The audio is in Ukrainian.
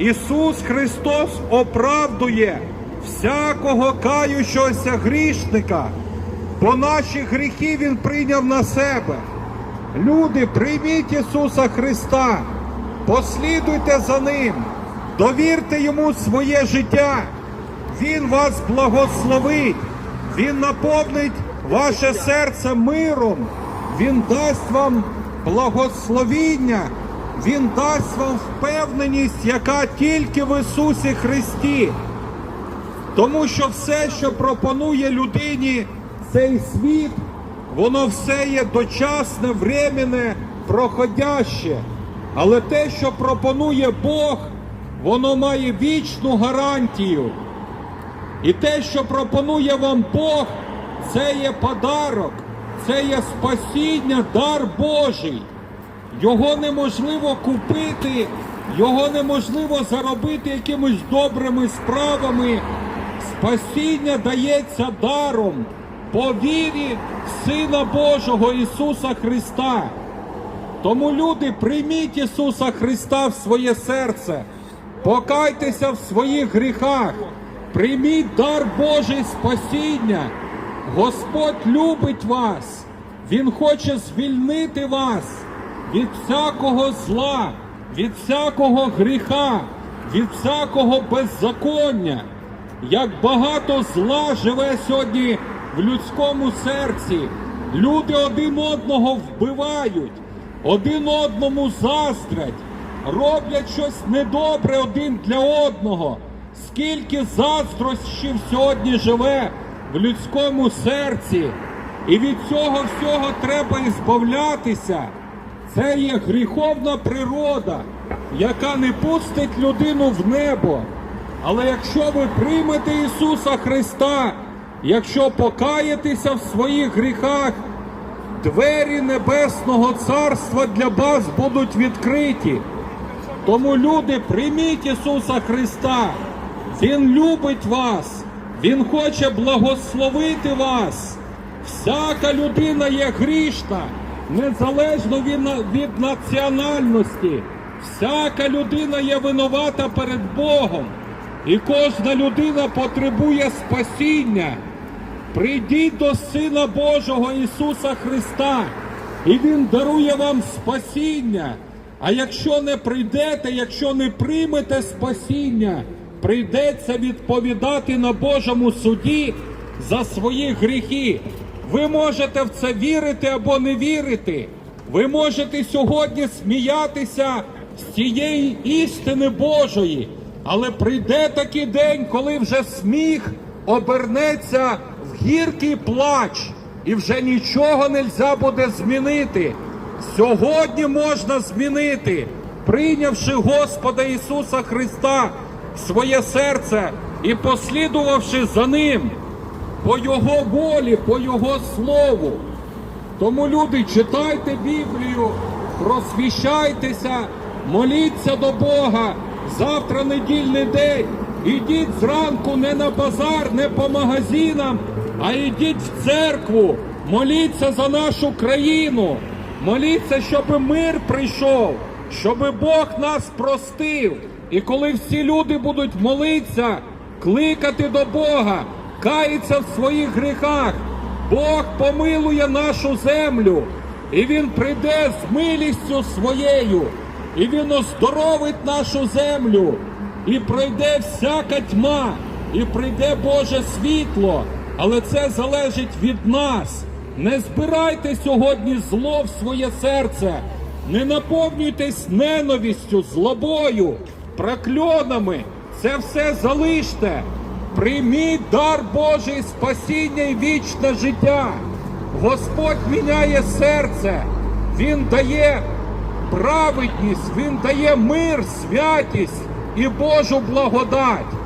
Ісус Христос оправдує всякого каючогося грішника, бо наші гріхи Він прийняв на себе. Люди, прийміть Ісуса Христа, послідуйте за Ним, довірте Йому своє життя. Він вас благословить, Він наповнить ваше серце миром, Він дасть вам благословіння, Він дасть вам впевненість, яка тільки в Ісусі Христі. Тому що все, що пропонує людині цей світ, воно все є дочасне, временне, проходяще. Але те, що пропонує Бог, воно має вічну гарантію. І те, що пропонує вам Бог, це є подарок, це є спасіння, дар Божий. Його неможливо купити, його неможливо заробити якимись добрими справами. Спасіння дається даром по вірі Сина Божого Ісуса Христа. Тому люди, прийміть Ісуса Христа в своє серце, покайтеся в своїх гріхах, прийміть дар Божий спасіння. Господь любить вас, Він хоче звільнити вас від всякого зла, від всякого гріха, від всякого беззаконня. Як багато зла живе сьогодні в людському серці. Люди один одного вбивають, один одному заздрять, роблять щось недобре один для одного. Скільки заздрощів сьогодні живе в людському серці, і від цього всього треба ізбавлятися. Це є гріховна природа, яка не пустить людину в небо. Але якщо ви приймете Ісуса Христа, якщо покаєтеся в своїх гріхах, двері Небесного Царства для вас будуть відкриті. Тому люди, прийміть Ісуса Христа. Він любить вас, Він хоче благословити вас. Всяка людина є грішна, незалежно від, від національності. Всяка людина є винувата перед Богом. І кожна людина потребує спасіння. Прийдіть до Сина Божого Ісуса Христа, і Він дарує вам спасіння. А якщо не прийдете, якщо не приймете спасіння, прийдеться відповідати на Божому суді за свої гріхи. Ви можете в це вірити або не вірити. Ви можете сьогодні сміятися з цієї істини Божої. Але прийде такий день, коли вже сміх обернеться в гіркий плач, і вже нічого нельзя буде змінити. Сьогодні можна змінити, прийнявши Господа Ісуса Христа в своє серце і послідувавши за Ним по Його волі, по Його слову. Тому люди, читайте Біблію, просвіщайтеся, моліться до Бога. Завтра недільний день. Ідіть зранку не на базар, не по магазинам, а йдіть в церкву, моліться за нашу країну, моліться, щоб мир прийшов, щоб Бог нас простив. І коли всі люди будуть молитися, кликати до Бога, каятися в своїх гріхах, Бог помилує нашу землю, і Він прийде з милістю своєю, і Він оздоровить нашу землю, і пройде всяка тьма, і прийде Боже світло. Але це залежить від нас. Не збирайте сьогодні зло в своє серце, не наповнюйтесь ненавистю, злобою, прокльонами. Це все залиште. Прийміть дар Божий спасіння і вічне життя. Господь міняє серце, Він дає праведність, Він дає мир, святість і Божу благодать.